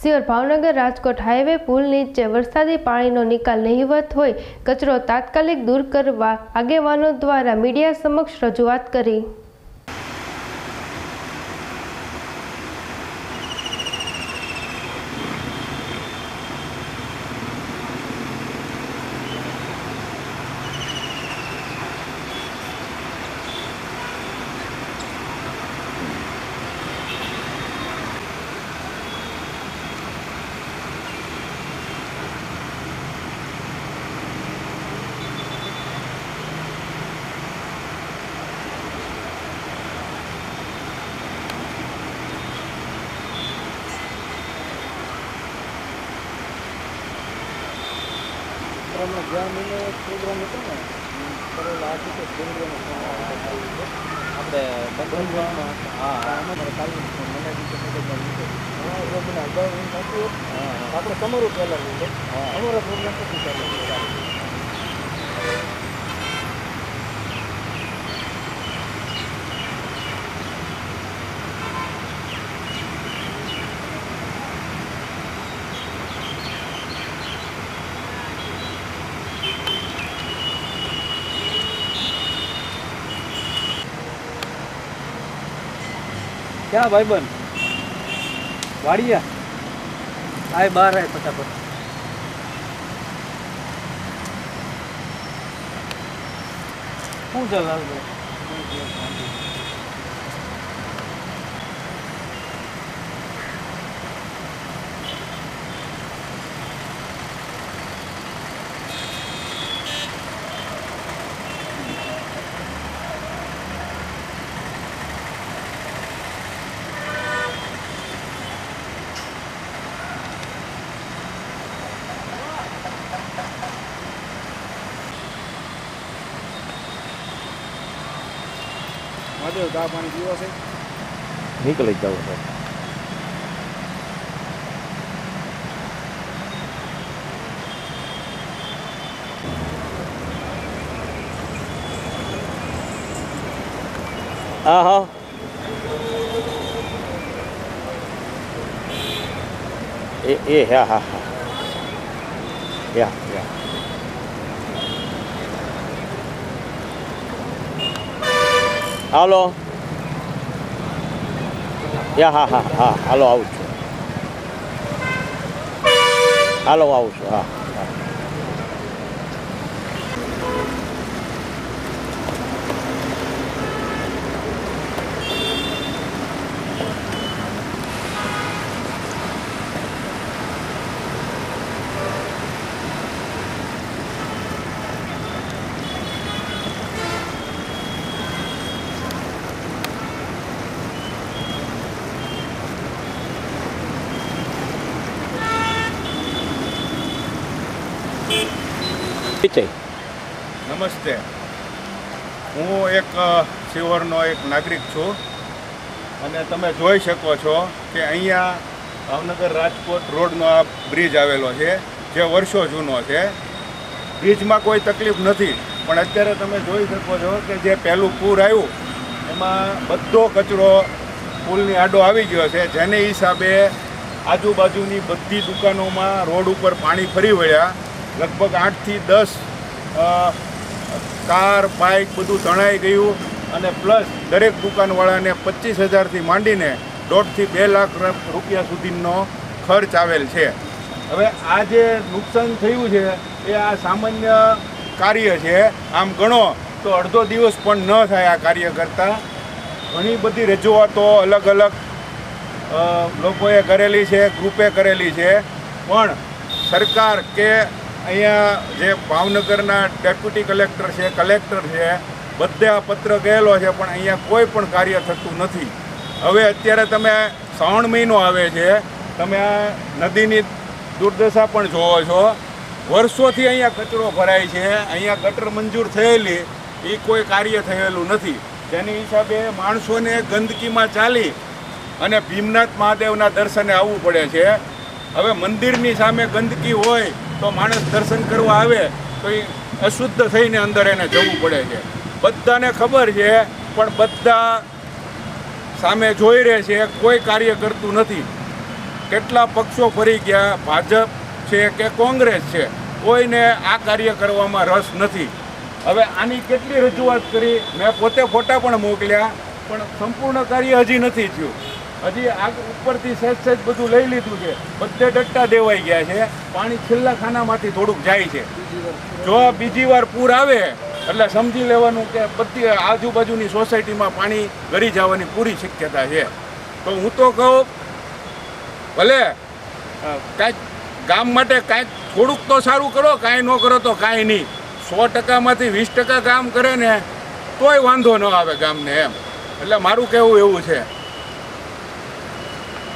સિયોર Bhavnagar Rajkot highway પુલ નીચે વરસાદી પાણીનો નિકાલ નહિવત હોય, કચરો તાત્કાલિક દૂર કરવા આગેવાનો દ્વારા મીડિયા સમક્ષ રજૂઆત કરી. પ્રોગ્રામનો ગયા મહિને પ્રોગ્રામ હતો ને કરેલા આ રીતે કેન્દ્રનો આપણે બંધમાં હા. અમારે કાલે મને થતું આપણે તમારું પહેલાં લઈએ અમારો પ્રોગ્રામ પછી ચાલુ ક્યાં ભાઈબંધ? વાડિયા? આય બહાર આય ફટાફટ. શું છે મહાદેવ દા પાણી પીવો છે. નીકળી જવું છે. હા હા એ એ, હા હા હા. યા યા. હાલો યા હા હા હા હાલો આવું છું હાલો આવું છું હા નમસ્તે. હું એક સિવરનો એક નાગરિક છું. અને તમે જોઈ શકો છો કે અહીંયા ભાવનગર રાજકોટ રોડનો આ બ્રિજ આવેલો છે, જે વર્ષો જૂનો છે. બ્રિજમાં કોઈ તકલીફ નથી, પણ અત્યારે તમે જોઈ શકો છો કે જે પહેલું પૂર આવ્યું, એમાં બધો કચરો પુલની આડો આવી ગયો છે. જેને હિસાબે આજુબાજુની બધી દુકાનોમાં રોડ ઉપર પાણી ફરી વળ્યા. લગભગ આઠથી દસ કાર, બાઇક બધું તણાઈ ગયું અને પ્લસ દરેક દુકાનવાળાને પચીસ હજારથી માંડીને દોઢથી બે લાખ રૂપિયા સુધીનો ખર્ચ આવેલ છે. હવે આ જે નુકસાન થયું છે, એ આ સામાન્ય કાર્ય છે. આમ ગણો તો અડધો દિવસ પણ ન થાય આ કાર્ય કરતાં. ઘણી બધી રજૂઆતો અલગ અલગ લોકોએ કરેલી છે, ગ્રુપે કરેલી છે. પણ સરકાર કે અહીંયા જે ભાવનગરના ડેપ્યુટી કલેક્ટર છે કલેક્ટર છે, બધે આ પત્ર ગયેલો છે, પણ અહીંયા કોઈ પણ કાર્ય થતું નથી. હવે અત્યારે તમે શ્રાવણ મહિનો આવે છે, તમે આ નદીની દુર્દશા પણ જોવો છો. વર્ષોથી અહીંયા કચરો ભરાય છે, અહીંયા ગટર મંજૂર થયેલી, એ કોઈ કાર્ય થયેલું નથી. જેની હિસાબે માણસોને ગંદકીમાં ચાલી અને ભીમનાથ મહાદેવના દર્શને આવવું પડે છે. હવે મંદિરની સામે ગંદકી હોય તો માણસ દર્શન કરવા આવે તો એ અશુદ્ધ થઈને અંદર એને જવું પડે છે. બધાને ખબર છે, પણ બધા સામે જોઈ રહે છે, કોઈ કાર્ય કરતું નથી. કેટલા પક્ષો ફરી ગયા, ભાજપ છે કે કોંગ્રેસ છે, કોઈને આ કાર્ય કરવામાં રસ નથી. હવે આની કેટલી રજૂઆત કરી, મેં પોતે ફોટા પણ મોકલ્યા, પણ સંપૂર્ણ કાર્ય હજી નથી થયું. હજી આગ ઉપરથી સહેજ સહેજ બધું લઈ લીધું છે. બધે ડટ્ટા દેવાઈ ગયા છે. પાણી છેલ્લા ખાનામાંથી થોડુંક જાય છે. જો બીજી વાર પૂર આવે, એટલે સમજી લેવાનું કે બધી આજુબાજુની સોસાયટીમાં પાણી ગરી જવાની પૂરી શક્યતા છે. તો હું તો કહું, ભલે કાંઈક ગામ માટે કાંઈક થોડુંક તો સારું કરો, કાંઈ ન કરો તો કાંઈ નહીં. સો ટકામાંથી વીસ ટકા કામ કરે ને, તોય વાંધો ન આવે ગામને એમ. એટલે મારું કહેવું એવું છે.